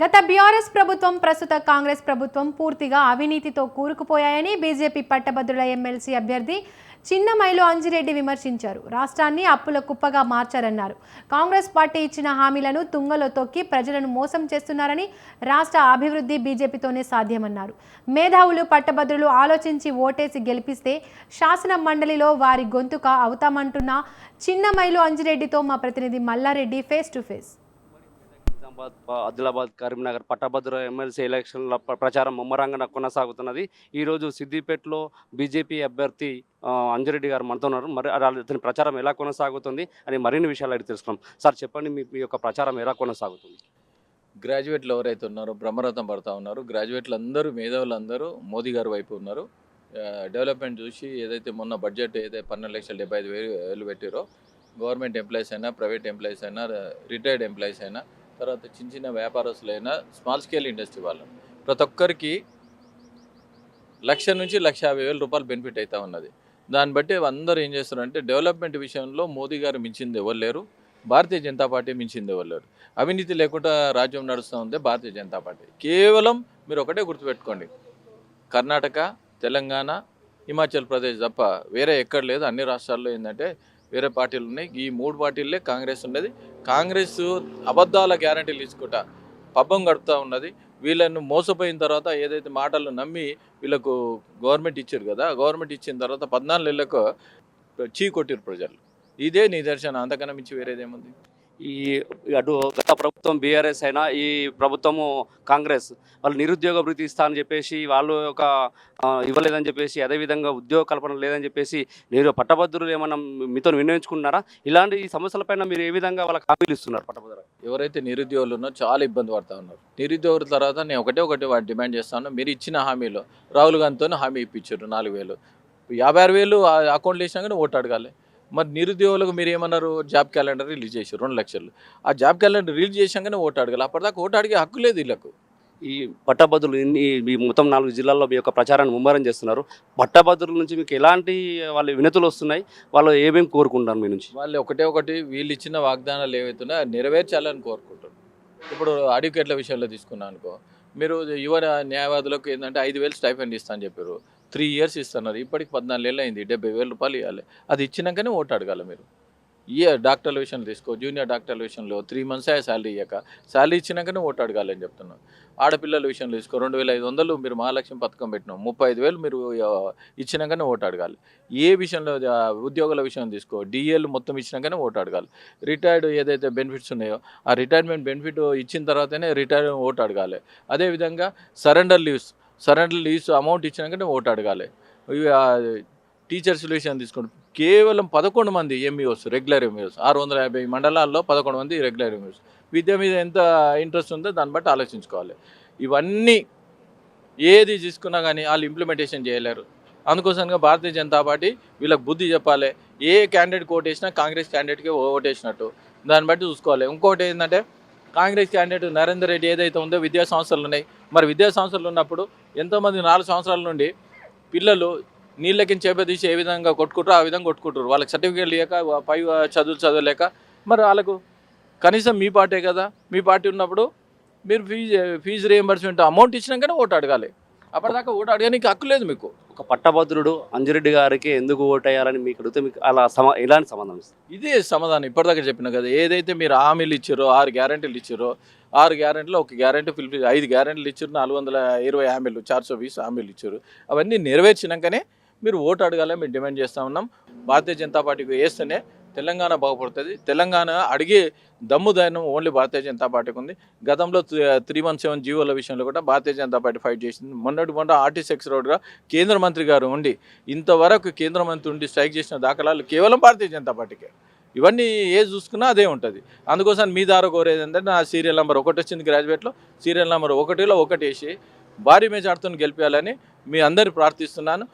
గత బీఆర్ఎస్ ప్రభుత్వం ప్రస్తుత కాంగ్రెస్ ప్రభుత్వం పూర్తిగా అవినీతితో కూరుకుపోయాయని బీజేపీ పట్టభద్రుల ఎమ్మెల్సీ అభ్యర్థి చిన్నమైలు అంజిరెడ్డి విమర్శించారు. రాష్ట్రాన్ని అప్పుల కుప్పగా మార్చారన్నారు. కాంగ్రెస్ పార్టీ ఇచ్చిన హామీలను తుంగలో తొక్కి ప్రజలను మోసం చేస్తున్నారని రాష్ట్ర అభివృద్ధి బీజేపీతోనే సాధ్యమన్నారు. మేధావులు పట్టభద్రులు ఆలోచించి ఓటేసి గెలిపిస్తే శాసన మండలిలో వారి గొంతుక అవుతామంటున్న చిన్నమైలు అంజిరెడ్డితో మా ప్రతినిధి Malla Reddy face to face Nizamabad Adilabad Karimnagar పట్టభద్ర MLC ఎలక్షన్ల ప్రచారం ముమ్మరంగా కొనసాగుతున్నది. ఈరోజు సిద్దిపేటలో బీజేపీ అభ్యర్థి అంజిరెడ్డి గారు మనతో ఉన్నారు. మరి అలా అతని ప్రచారం ఎలా కొనసాగుతుంది అని మరిన్ని విషయాలు అడిగి తెలుసుకున్నాం సార్ చెప్పండి మీ మీ యొక్క ప్రచారం ఎలా కొనసాగుతుంది? గ్రాడ్యుయేట్లు ఎవరైతే ఉన్నారో బ్రహ్మరథం పడతా ఉన్నారు. గ్రాడ్యుయేట్లు అందరూ మేధావులు అందరూ మోదీ గారి వైపు ఉన్నారు. డెవలప్మెంట్ చూసి ఏదైతే మొన్న బడ్జెట్ ఏదైతే పన్నెండు లక్షల డెబ్బై ఐదు వేలు వేలు పెట్టారో గవర్నమెంట్ ఎంప్లాయీస్ అయినా ప్రైవేట్ ఎంప్లాయీస్ అయినా రిటైర్డ్ ఎంప్లాయీస్ అయినా తర్వాత చిన్న చిన్న వ్యాపారస్తులైనా స్మాల్ స్కేల్ ఇండస్ట్రీ వాళ్ళు. ప్రతి ఒక్కరికి లక్ష నుంచి లక్ష యాభై వేల రూపాయలు బెనిఫిట్ అవుతా ఉన్నది. దాన్ని బట్టి అందరూ ఏం చేస్తారంటే డెవలప్మెంట్ విషయంలో మోదీ గారు మించింది ఎవరు లేరు. భారతీయ జనతా పార్టీ మించింది ఎవరు లేరు. అవినీతి లేకుండా రాజ్యం నడుస్తూ ఉంది భారతీయ జనతా పార్టీ. కేవలం మీరు ఒకటే గుర్తుపెట్టుకోండి. కర్ణాటక తెలంగాణ హిమాచల్ ప్రదేశ్ తప్ప వేరే ఎక్కడ లేదు. అన్ని రాష్ట్రాల్లో ఏంటంటే వేరే పార్టీలు ఉన్నాయి. ఈ మూడు పార్టీలే కాంగ్రెస్ ఉన్నది. కాంగ్రెస్ అబద్ధాల గ్యారంటీలు తీసుకుంటా పబ్బం గడుపుతూ ఉన్నది. వీళ్ళను మోసపోయిన తర్వాత ఏదైతే మాటలు నమ్మి వీళ్ళకు గవర్నమెంట్ ఇచ్చారు కదా గవర్నమెంట్ ఇచ్చిన తర్వాత పద్నాలుగు నెలలకు చీ కొట్టిరు ప్రజలు. ఇదే నిదర్శనం. అంతకన్నా మించి వేరేదేముంది? ఈ అటు గత ప్రభుత్వం బీఆర్ఎస్ అయినా ఈ ప్రభుత్వము కాంగ్రెస్ వాళ్ళు నిరుద్యోగ భృతి ఇస్తా అని చెప్పేసి వాళ్ళు ఒక ఇవ్వలేదని చెప్పేసి అదేవిధంగా ఉద్యోగ కల్పన లేదని చెప్పేసి మీరు పట్టభద్రులు ఏమన్నా మీతో వినియోగించుకుంటున్నారా ఇలాంటి ఈ సమస్యలపైన మీరు ఏ విధంగా వాళ్ళకి హామీలు ఇస్తున్నారు పట్టభద్రులు ఎవరైతే నిరుద్యోగులు ఉన్నారో చాలా ఇబ్బంది పడతా ఉన్నారు. నిరుద్యోగుల తర్వాత నేను ఒకటే ఒకటి వాటి డిమాండ్ చేస్తాను మీరు ఇచ్చిన హామీలో రాహుల్ గాంధీతో హామీ ఇప్పించారు నాలుగు వేలు. యాభై ఆరు వేలు ఆ వేసినా కానీ ఓటు అడగాలి. మరి నిరుద్యోగులకు మీరు ఏమన్నారు? జాబ్ క్యాలెండర్ రిలీజ్ చేశారు రెండు లక్షలు. ఆ జాబ్ క్యాలెండర్ రిలీజ్ చేసాకనే ఓటు అడగాలి. అప్పటిదాకా ఓటు అడిగే హక్కు లేదు వీళ్ళకు. ఈ పట్టభద్రులు ఇన్ని ఈ మొత్తం నాలుగు జిల్లాల్లో మీ యొక్క ప్రచారాన్ని ముమ్మరం చేస్తున్నారు. పట్టభద్రుల నుంచి మీకు ఎలాంటి వాళ్ళ వినతులు వస్తున్నాయి? వాళ్ళు ఏమేమి కోరుకుంటారు మీ నుంచి? వాళ్ళు ఒకటే ఒకటి వీళ్ళు ఇచ్చిన వాగ్దానాలు ఏవైతున్నాయో అది నెరవేర్చాలని కోరుకుంటారు ఇప్పుడు అడ్వకేట్ల విషయంలో తీసుకున్నాను అనుకో మీరు యువ న్యాయవాదులకు ఏంటంటే ఐదు వేలు స్టైఫెండ్ ఇస్తా అని చెప్పారు. త్రీ ఇయర్స్ ఇస్తున్నారు. ఇప్పటికి పద్నాలుగు ఏళ్ళు అయింది డెబ్బై వేల రూపాయలు ఇవ్వాలి అది ఇచ్చినాకనే ఓటు అడగాలి మీరు. ఏ డాక్టర్ల విషయంలో తీసుకో జూనియర్ డాక్టర్ల విషయంలో త్రీ మంత్స్ అయ్యే శాలరీ ఇవ్వక శాలరీ ఇచ్చినాకనే ఓటు అడగాలని చెప్తున్నాను ఆడపిల్లల విషయంలో తీసుకో రెండు వేల ఐదు వందలు మీరు మహాలక్ష్మి పథకం పెట్టినాం. ముప్పై ఐదు వేలు మీరు ఇచ్చినాకనే ఓటు అడగాలి. ఏ విషయంలో ఉద్యోగుల విషయం తీసుకో డిఏలు మొత్తం ఇచ్చినాకనే ఓటు అడగాలి. రిటైర్డ్ ఏదైతే బెనిఫిట్స్ ఉన్నాయో ఆ రిటైర్మెంట్ బెనిఫిట్ ఇచ్చిన తర్వాతనే రిటైర్ ఓటు అడగాలి. అదేవిధంగా సరెండర్ లీవ్స్ సరెండర్లు లీవ్స్ అమౌంట్ ఇచ్చినాకనే ఓటు అడగాలి. ఇవి టీచర్స్ విషయం తీసుకోండి కేవలం పదకొండు మంది ఎంఈఓస్ రెగ్యులర్ ఎంఈఓస్ ఆరు వందల యాభై మండలాల్లో పదకొండు మంది రెగ్యులర్ ఎంఈఓస్. విద్య మీద ఎంత ఇంట్రెస్ట్ ఉందో దాన్ని బట్టి ఆలోచించుకోవాలి. ఇవన్నీ ఏది తీసుకున్నా కానీ వాళ్ళు ఇంప్లిమెంటేషన్ చేయలేరు. అందుకోసంగా భారతీయ జనతా పార్టీ వీళ్ళకి బుద్ధి చెప్పాలి. ఏ క్యాండిడేట్ ఓటేసినా కాంగ్రెస్ క్యాండిడేట్కి ఓటేసినట్టు. దాన్ని బట్టి చూసుకోవాలి. ఇంకోటి ఏంటంటే కాంగ్రెస్ క్యాండిడేట్ నరేందర్ రెడ్డి ఏదైతే ఉందో విద్యా సంస్థలు ఉన్నాయి. మరి విద్యా సంస్థలు ఉన్నప్పుడు ఎంతోమంది నాలుగు సంవత్సరాల నుండి పిల్లలు నీళ్ళకి చేపదీసి ఏ విధంగా కొట్టుకుంటారో ఆ విధంగా కొట్టుకుంటారు. వాళ్ళకి సర్టిఫికేట్ లేక పై చదువులు చదవలేక మరి వాళ్ళకు కనీసం మీ పార్టీ కదా? మీ పార్టీ ఉన్నప్పుడు మీరు ఫీజు ఫీజు రియంబర్స్మెంట్ అమౌంట్ ఇచ్చినాకనే ఓటు అడగాలి. అప్పటిదాకా ఓటు అడగడానికి హక్కు లేదు మీకు. ఒక పట్టభద్రుడు అంజిరెడ్డి గారికి ఎందుకు ఓటేయాలని మీకు అడిగితే మీకు అలా సమ ఎలాంటి సమాధానం ఇస్తారు? ఇదే సమాధానం ఇప్పటిదాకా చెప్పిన కదా ఏదైతే మీరు హామీలు ఇచ్చారో ఆరు గ్యారెంటీలు ఇచ్చారో ఆరు గ్యారెంటీలో ఒక గ్యారెంటీ ఫిల్ ఐదు గ్యారెంటీలు ఇచ్చారు నాలుగు వందల ఇరవై హామీలు చార్ సో బీస్ హామీలు ఇచ్చారు. అవన్నీ నెరవేర్చినాకనే మీరు ఓటు అడగాలని మేము డిమాండ్ చేస్తూ ఉన్నాం. భారతీయ జనతా పార్టీకి వేస్తేనే తెలంగాణ బాగుపడుతుంది. తెలంగాణ అడిగే దమ్ము ధైర్యం ఓన్లీ భారతీయ జనతా పార్టీకి ఉంది. గతంలో త్రీ వన్ సెవెన్ జీవోల విషయంలో కూడా భారతీయ జనతా పార్టీ ఫైట్ చేసింది. మొన్నటి మొన్న ఆర్టీసీ రోడ్గా కేంద్ర మంత్రి గారు ఉండి ఇంతవరకు కేంద్ర మంత్రి ఉండి స్ట్రైక్ చేసిన దాఖలాలు కేవలం భారతీయ జనతా పార్టీకే. ఇవన్నీ ఏది చూసుకున్నా అదే ఉంటుంది. అందుకోసం మీ దారి కోరేది ఏంటంటే నా సీరియల్ నెంబర్ ఒకటి వచ్చింది గ్రాడ్యుయేట్లో. సీరియల్ నెంబర్ ఒకటిలో ఒకటి వేసి భారీ మెజార్టీతో గెలిపించాలని మీ అందరు ప్రార్థిస్తున్నాను.